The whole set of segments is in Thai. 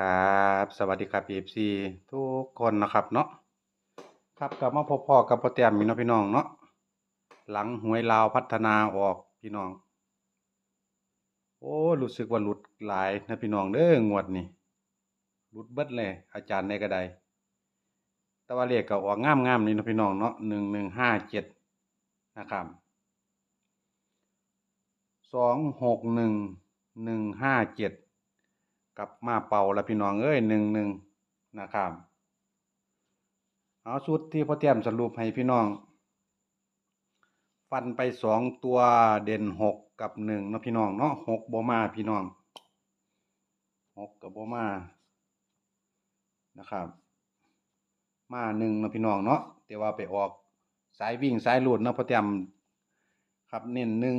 ครับสวัสดีครับ FC ทุกคนนะครับเนาะครับกลับมาพบพ่อกับพ่อแต้มพี่น้องพี่น้องเนาะหลังหวยลาวพัฒนาออกพี่น้อง โอ้รู้สึกว่าหลุดหลายนะพี่น้องเด้องวดนี้หลุดเบิดเลย อาจารย์ในกระไดแต่ว่าเลขก็ออกงามๆนี่นะพี่น้องเนาะหนึ่งหนึ่งห้าเจ็ดนะครับสองหกหนึ่งหนึ่งห้าเจ็ด กลับมาเป่าแล้วพี่น้องเอ้ยหนึ่งหนึ่งนะครับเอาชุดที่พ่อเตรียมสรุปให้พี่น้อง ฟันไปสองตัวเด่นหกกับหนึ่งเนาะพี่น้องเนาะหกโบมาพี่น้องหกกับโบมานะครับ มาหนึ่งเนาะพี่น้องเนาะแต่ว่าไปออกสายวิ่งสายหลุดเนาะพ่อเตรียมครับเน้นหนึ่ง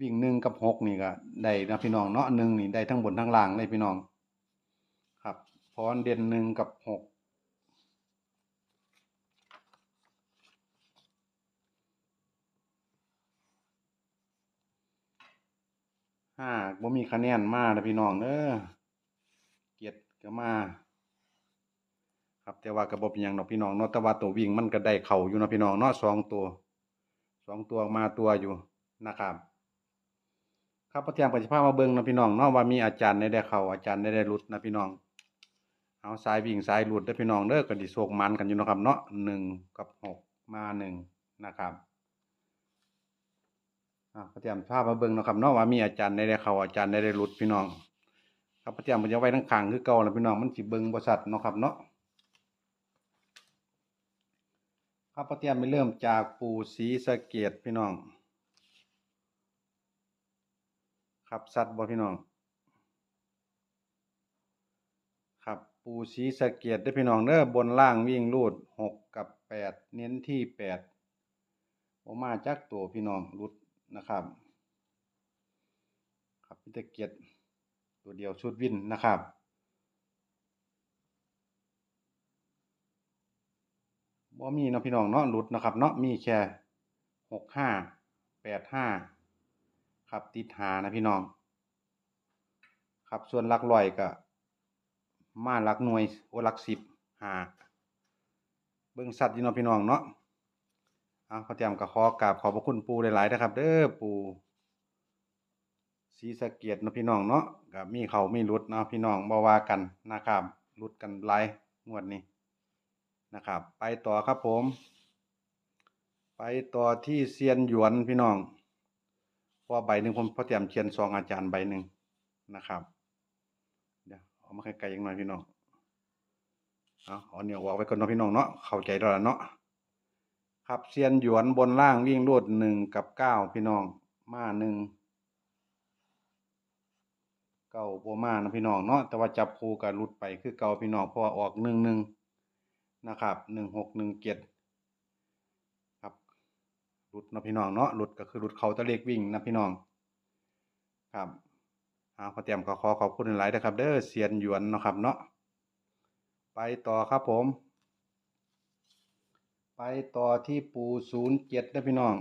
วิ่งหนึ่งกับหกนี่ก็ได้นะพี่น้องเนาะหนึ่งนี่ได้ทั้งบนทั้งล่างเลยพี่น้อง ครับพรเด่นหนึ่งกับหกห้าบ่มีคะแนนมานะพี่น้องเด้อเกียรติก็มา ครับแต่ว่าก็บ่เป็นยังดอกพี่น้องเนาะแต่ว่าตัววิ่งมันก็ได้เข่าอยู่เนาะพี่น้องเนาะสองตัวสองตัวมาตัวอยู่นะครับ ครับพระเทียมปฏิภามาเบิ่งนะพี่น้องเนาะว่ามีอาจารย์ได้ได้เข้าอาจารย์ได้ได้หลุดนะพี่น้อง เอาสายวิ่งสายหลุดได้พี่น้องเด้อกันดิโศกมันกันอยู่นะครับเนาะหนึ่งกับหกมาหนึ่งนะครับพระเทียมภาพมาเบิ่งนะครับเนาะว่ามีอาจารย์ได้ได้เข้าอาจารย์ได้ได้หลุดพี่น้อง ครับพระเทียมมันจะไว้ทั้งข้างคือเก่าแล้วพี่น้องมันสิเบิ่งบ่ชัดเนาะครับเนาะครับพระเทียมไปเริ่มจากปู่ศรีสะเกดพี่น้อง ครับสัตว์บ่พี่น้อง ครับปูสีสะเกียดได้พี่น้องเด้อบนล่างวิ่งรูดหกกับแปดเน้นที่แปดออกมาจากตัวพี่น้องรุดนะครับ ครับพิตะเกียดตัวเดียวชุดวินนะครับบ่มีเนาะพี่น้องเนาะรุดนะครับเนาะมีแค่หกห้าแปดห้า ครับติดหานะพี่น้อง ครับส่วนหลักร้อยก็มาหลักหน่วยโอหลักสิบหาเบิ่งสัตว์ยู่เนาะพี่น้องเนาะเอาเขาเตรียมกับขอกราบขอบพระคุณปูหลายๆนะครับ เด้อปูสีสะเกียดนะพี่น้องเนาะก็มีเขามีรุดนะพี่น้องบ่ว่ากันนะครับรุดกันหลงวดนี้นะครับ ไปต่อครับผม ไปต่อที่เซียนหยวนพี่น้อง เพราะว่าใบหนึ่งผมพอเตรียมเขียนซองอาจารย์ใบหนึ่งนะครับ เดี๋ยวเอามาไกลๆอีกหน่อยพี่น้องเอาเอาเนี่ยวางไว้ก่อนเนาะพี่น้องเนาะเข้าใจแล้วเนาะครับเซียนหยวนบนล่างวิ่งรวดหนึ่งกับเก้าพี่น้องมาหนึ่งเก้าโบมานะพี่น้องเนาะแต่ว่าจับคู่กับรุดไปคือเก้าพี่น้องเพราะว่าออกหนึ่งหนึ่งนะครับหนึ่งหกหนึ่งเจ็ดครับ หลุดนะพี่น้องเนาะหลุดก็คือหลุดเขาตะเลขวิ่งนะพี่น้อง ครับเอาขอเตรียมขอขอขอบคุณหลายนะครับ เด้อเซียนหยวนเนาะครับเนาะไปต่อครับผม ไปต่อที่ปูศูนย์เจ็ดนะพี่น้อง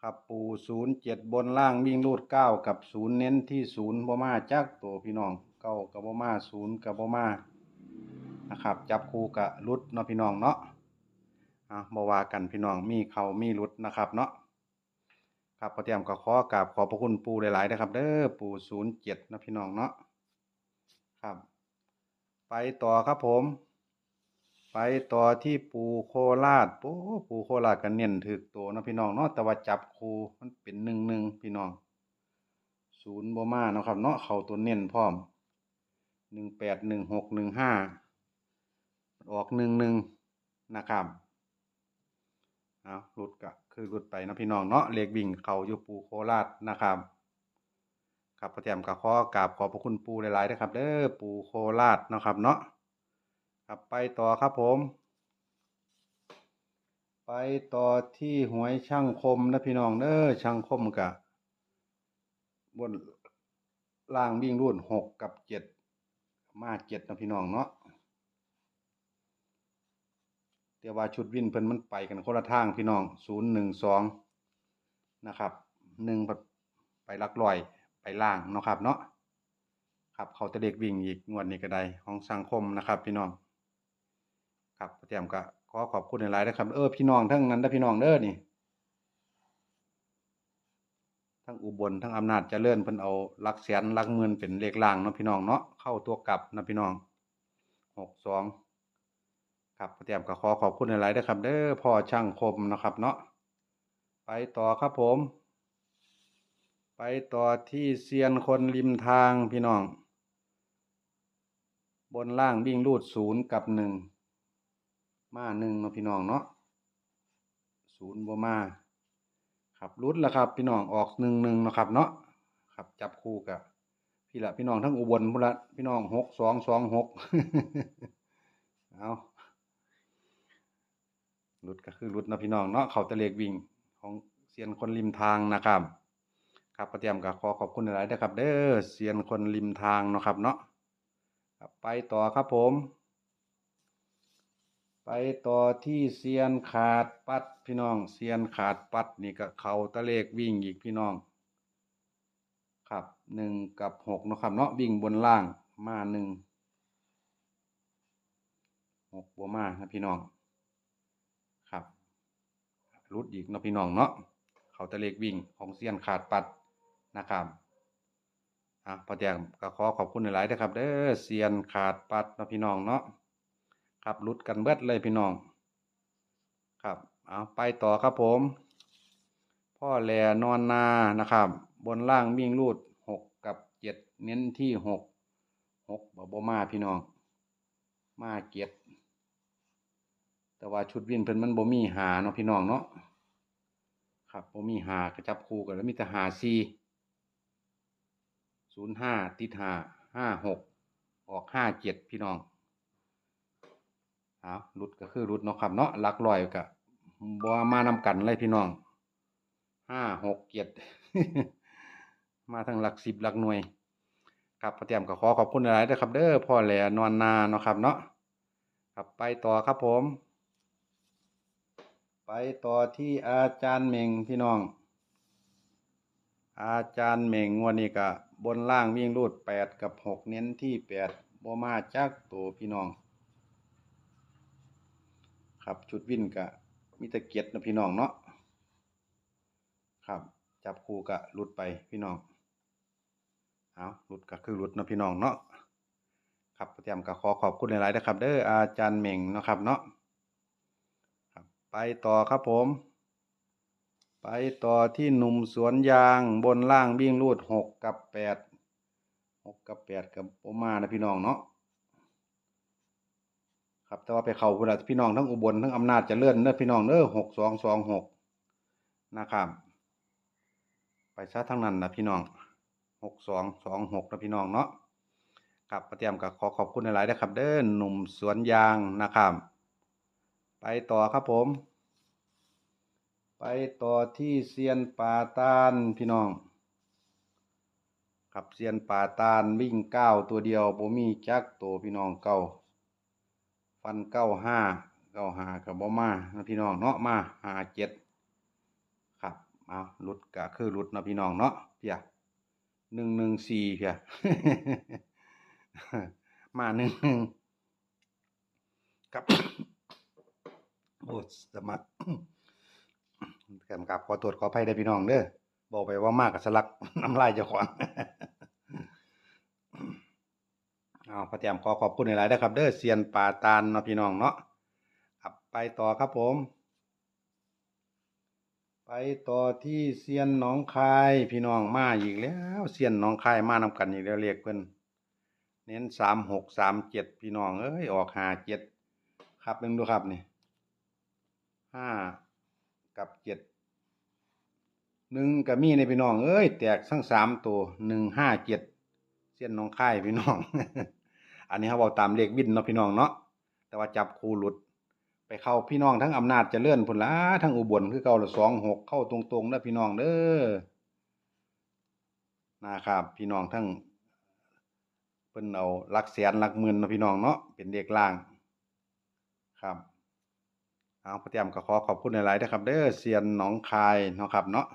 ครับปูศูนย์เจ็ดบนล่างวิ่งรูดเก้ากับศูนย์เน้นที่ศูนย์บมาจักตัวพี่น้องเก้ากับบมาศูนย์กับบมานะครับ จับคู่กับรุดเนาะพี่น้องเนาะ อะบว่ากันพี่น้องมีเขามีรุดนะครับเนาะครับพอเตรียมก็ขอกราบขอบพระคุณปูหลายๆนะครับ เด้อปูศูนย์เจ็ดนะพี่น้องเนาะครับ ไปต่อครับผม ไปต่อที่ปูโคราชปูปูโคราชกันเน้นถึกตัวนะพี่น้องเนาะแต่ว่าจับคูมันเป็นหนึ่งหนึ่งพี่น้องศูนย์บ่มานะครับ เนาะเขาตัวเน้นพร้อมหนึ่งแปดหนึ่งหกหนึ่งห้าออกหนึ่งหนึ่งนะครับ เอาหลุดก็คือหลุดไปนะพี่น้องเนาะเลขวิ่งเขาอยู่ปูโคราชนะครับครับพระเตรียมกับข้อกราบขอบพระคุณปูหลายๆนะครับเด้อปูโคราชนะครับเนาะครับไปต่อครับผม ไปต่อที่หวยช่างคมนะพี่น้องเด้อช่างคมกะบนล่างวิ่งรุ่นหกกับเจ็ดมาเจ็ดนะพี่น้องเนาะ แต่ว่าชุดวินเพิ่นมันไปกันคนละทางพี่น้องศูนย์หนึ่งสองนะครับหนึ่งไปลักลอยไปล่างเนาะครับเนาะครับเขาจะเด็กวิ่งอีกงวดนี้ก็ได้ของสังคมนะครับพี่น้อง ครับพ่อแต้มก็ขอขอบคุณหลายๆนะครับ เออพี่น้องทั้งนั้นนะพี่น้องเด้อนี่ทั้งอุบลทั้งอำนาจเจริญเพิ่นเอาลักแสนลักหมื่นเป็นเลขล่างเนาะพี่น้องเนาะเข้าตัวกลับนะพี่น้องหกสอง ครับพ่อแต้มก็ขอขอบคุณหลายๆนะครับเด้อพ่อช่างคมนะครับเนาะไปต่อครับผม ไปต่อที่เซียนคนริมทางพี่น้อง บนล่างวิ่งรูดศูนย์กับหนึ่งมาหนึ่งเนาะพี่น้องเนาะศูนย์บ่มาครับรุดแล้วครับ พี่น้องออกหนึ่งหนึ่งนะครับเนาะครับจับคู่กับพี่ละพี่น้องทั้งอุบลพุ่นละพี่น้องหกสองสองหกเอา รุดก็คือรุดนะพี่น้องเนาะเขาตะเลกวิ่งของเซียนคนริมทางนะครับ ครับประเตรียมกับขอขอบคุณหลายๆนะครับ เด้อเซียนคนริมทางเนาะครับเนาะครับไปต่อครับผม ไปต่อที่เซียนขาดปัดพี่น้องเซียนขาดปัดนี่ก็เขาตะเลกวิ่งอีกพี่น้อง ครับหนึ่งกับหกเนาะครับเนาะวิ่งบนล่างมาหนึ่งหกบัวมานะพี่น้อง รุดอีกเนาะพี่น้องเนาะเขาตะเลกวิ่งของเซียนขาดปัดนะครับอะพอแจ้งก็ขอขอบคุณหลายๆนะครับเด้อเซียนขาดปัดเนาะพี่น้องเนาะครับรุดกันเบิดเลยพี่น้อง ครับเอาไปต่อครับผม พ่อแหลนอนนานะครับ บนล่างวิ่งรูดหกกับเจ็ดเน้นที่หกหกบบ่มาพี่น้อง มาเจ็ด แต่ว่าชุดวิ่นเพิ่นมันบ่มีหาเนาะพี่น้องเนาะครับบ่มีหากระจับคู่กันแล้วมีแต่หาซีศูนย์ห้าติดหาห้าหกออกห้าเจ็ดพี่น้องเอารุดก็คือรุดเนาะครับเนาะลักลอยก็บ่มานำกันเลยพี่น้องห้าหกเจ็ดมาทั้งหลักสิบหลักหน่วยครับพอเตรียมก็ขอขอบคุณหลายๆด้วยครับ เด้อพ่อแหล่นอนนาเนาะครับเนาะครับไปต่อครับผม ไปต่อที่อาจารย์เม่งพี่น้อง อาจารย์เม่งวันนี้ก็บนล่างวิ่งรูดแปดกับหกเน้นที่แปดบ่มาจากตัวพี่น้อง ครับชุดวิ่นกะมีตะเกียรตินะพี่น้องเนาะครับ จับคู่กะหลุดไปพี่น้องเอาหลุดก็คือหลุดนะพี่น้องเนาะครับเตรียมก็ขอขอบคุณหลายๆนะครับ เด้ออาจารย์เม่งนะครับเนาะ ไปต่อครับผม ไปต่อที่หนุ่มสวนยางบนล่างวิ่งรูดหกกับแปดหกกับแปดกับโอมานะพี่น้องเนาะครับแต่ว่าไปเข้าพุ่นละพี่น้องทั้งอุบลทั้งอำนาจจะเลื่อนเด้อพี่น้องเด้อหกสองสองหกนะครับไปซะทั้งนั้นนะพี่น้องหกสองสองหกนะพี่น้องเนาะครับประเตรียมกับขอขอบคุณหลายๆนะครับ เด้อหนุ่มสวนยางนะครับ ไปต่อครับผม ไปต่อที่เซียนป่าตานพี่น้องครับเซียนป่าตานวิ่งเก้าตัวเดียวบ่มีจักตัวพี่น้องเก้าฟันเก้าห้าเก้าห้ากับบ่มานะพี่น้องเนาะมาห้าเจ็ดครับเอาหลุดก็คือหลุดนะพี่น้องเนาะเพียหนึ่งหนึ่งสี่เพียมาหนึ่งหนึ่งครับ โอ้สมัครแกมกับขอตรวจขอภัยได้พี่น้องเด้อบอกไปว่ามากกับสลักน้ำลายเจ้าของเอาพระเตียมขอขอบคุณหลายๆนะครับ เด้อเซียนป่าตาลเนาะพี่น้องเนาะับไปต่อครับผม ไปต่อที่เซียนหนองคายพี่น้องมาอีกแล้วเซียนหนองคายมานำกันอีกแล้วเรียกเพิ่นเน้นสามหกสามเจ็ดพี่น้องเอ้ยออกหาเจ็ดครับเบิ่งดูครับนี่ ห้ากับเจ็ดหนึ่งกับมีในพี่น้อง เอ้ย แตกทั้งสามตัวหนึ่งห้าเจ็ดเส้นน้องค่ายพี่น้อง อันนี้เขาบอกตามเลขวินเนาะพี่น้องเนาะแต่ว่าจับคูหลุด ไปเข้าพี่น้องทั้งอำนาจเจริญพุ่นละทั้งอุบลคือเก่าละสองหกเข้าตรงๆนะพี่น้องเด้อนะครับ พี่น้องทั้งเพิ่นเอาลักแสนลักหมื่นเนาะพี่น้องเนาะเป็นเด็กล่าง ครับ เอาประเตรียมก็ขอขอบคุณหลายๆนะครับ เด้อเซียนหนองคายเนาะครับเนาะ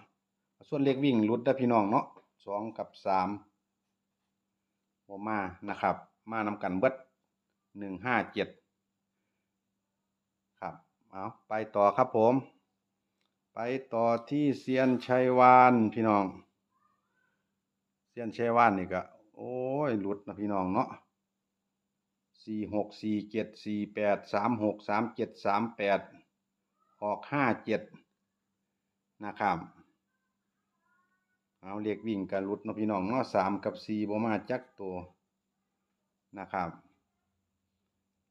ส่วนเลขวิ่งหลุดเด้พี่น้องเนาะสองกับสามบบ่มานะครับ มานำกันเบิดหนึ่งห้าเจ็ดครับเอาไปต่อครับผม ไปต่อที่เซียนชัยวานพี่น้อง เซียนชัยวานนี่ก็โอ้ยหลุดนะพี่น้องเนาะสี่หกสี่เจ็ดสี่แปดสามหกสามเจ็ดสามแปด ออกห้าเจ็ดนะครับ เอาเรียกวิ่งกันรุดนะพี่น้องเนาะสามกับสี่บ่มาจักตัวนะครับ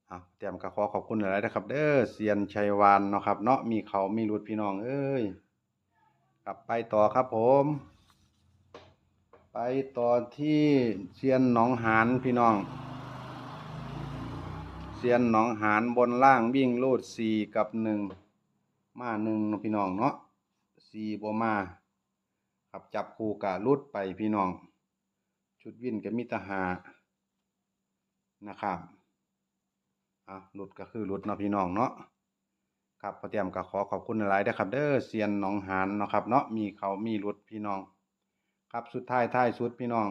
เอาเตรียมกระขอขอบคุณหลายๆนะครับ เด้อเซียนชัยวานเนาะครับ เนาะมีเขามีรุดพี่น้องเอ้ยกลับไปต่อครับผม ไปต่อที่เซียนหนองหานพี่น้องเซียนหนองหานบนล่างวิ่งลูดสี่กับหนึ่ง มาหนึ่งพี่น้องเนาะสี่บมาครับจับคู่กะรุดไปพี่น้อง ชุดวินก็มีแตหานะครับอะรุดก็คือรุดเนาะพี่น้องเนาะครับพอเตรียมก็ขอขอบคุณหลายๆนะครับ เด้อเซียนหนองหานเนาะครับ เนาะมีเขามีรุดพี่น้อง ครับสุดท้ายท้ายสุดพี่น้อง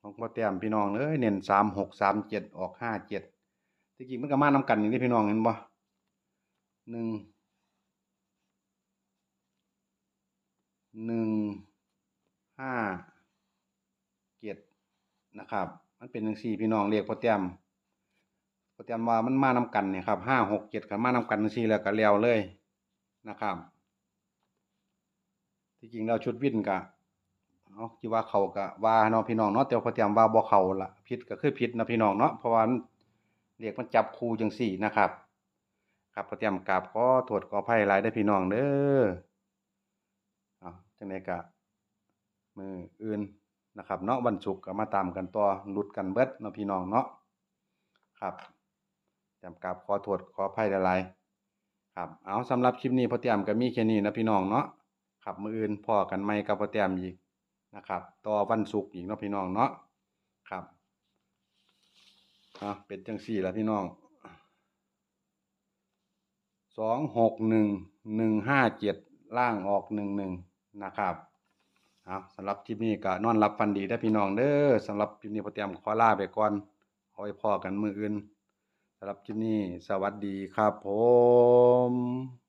ของพอเตรียมพี่น้องเอ้ยเน้นสามหกสามเจ็ดออกห้าเจ็ด ที่จริงมันก็มานำกันอย่างนี้พี่น้องเห็นบ่หนึ่งหนึ่งห้าเจ็ดนะครับ มันเป็นหนึ่งสี่พี่น้องเรียกโปรแกรมโปรแกรมว่ามันมานำกันเนี่ยครับห้าหกเจ็ดกับมานำกันหนึ่งสี่แล้วก็แล้วเลยนะครับ ที่จริงแล้วชุดวินกะเอาที่ว่าเขากะว่าเนาะพี่น้องเนาะแต่ว่าโปรแกรมว่าบ่เขาละผิดก็คือผิดนะพี่น้องเนาะเพราะว่า เรียกมันจับคูจังสี่นะครับ ครับโปรแกรมกราบขอโทษขออภัยหลายได้พี่น้องเด้อเอาจังไดกะมืออื่นนะครับเนาะวันศุกร์ก็มาตามกันต่อหลุดกันเบิดเนาะพี่น้องเนาะครับจำกับขอโทษขออภัยหลายๆครับ เอาสำหรับคลิปนี้พอเตรียมก็มีแค่นี้นะพี่น้องเนาะครับมืออื่นพอกันใหม่กับพอเตรียมอีกนะครับ ต่อวันศุกร์อีกเนาะพี่น้องเนาะครับ อะเป็นจังสี่ละพี่น้องสองหกหนึ่งหนึ่งห้าเจ็ดล่างออกหนึ่งหนึ่งนะครับเอาสำหรับคลิปนี้ก็นอนรับฟันดีได้พี่น้องเด้อสำหรับคลิปนี้พอเตรียมขอลาไปก่อนเอาไว้พอกันมืออื่นสำหรับคลิปนี้สวัสดีครับผม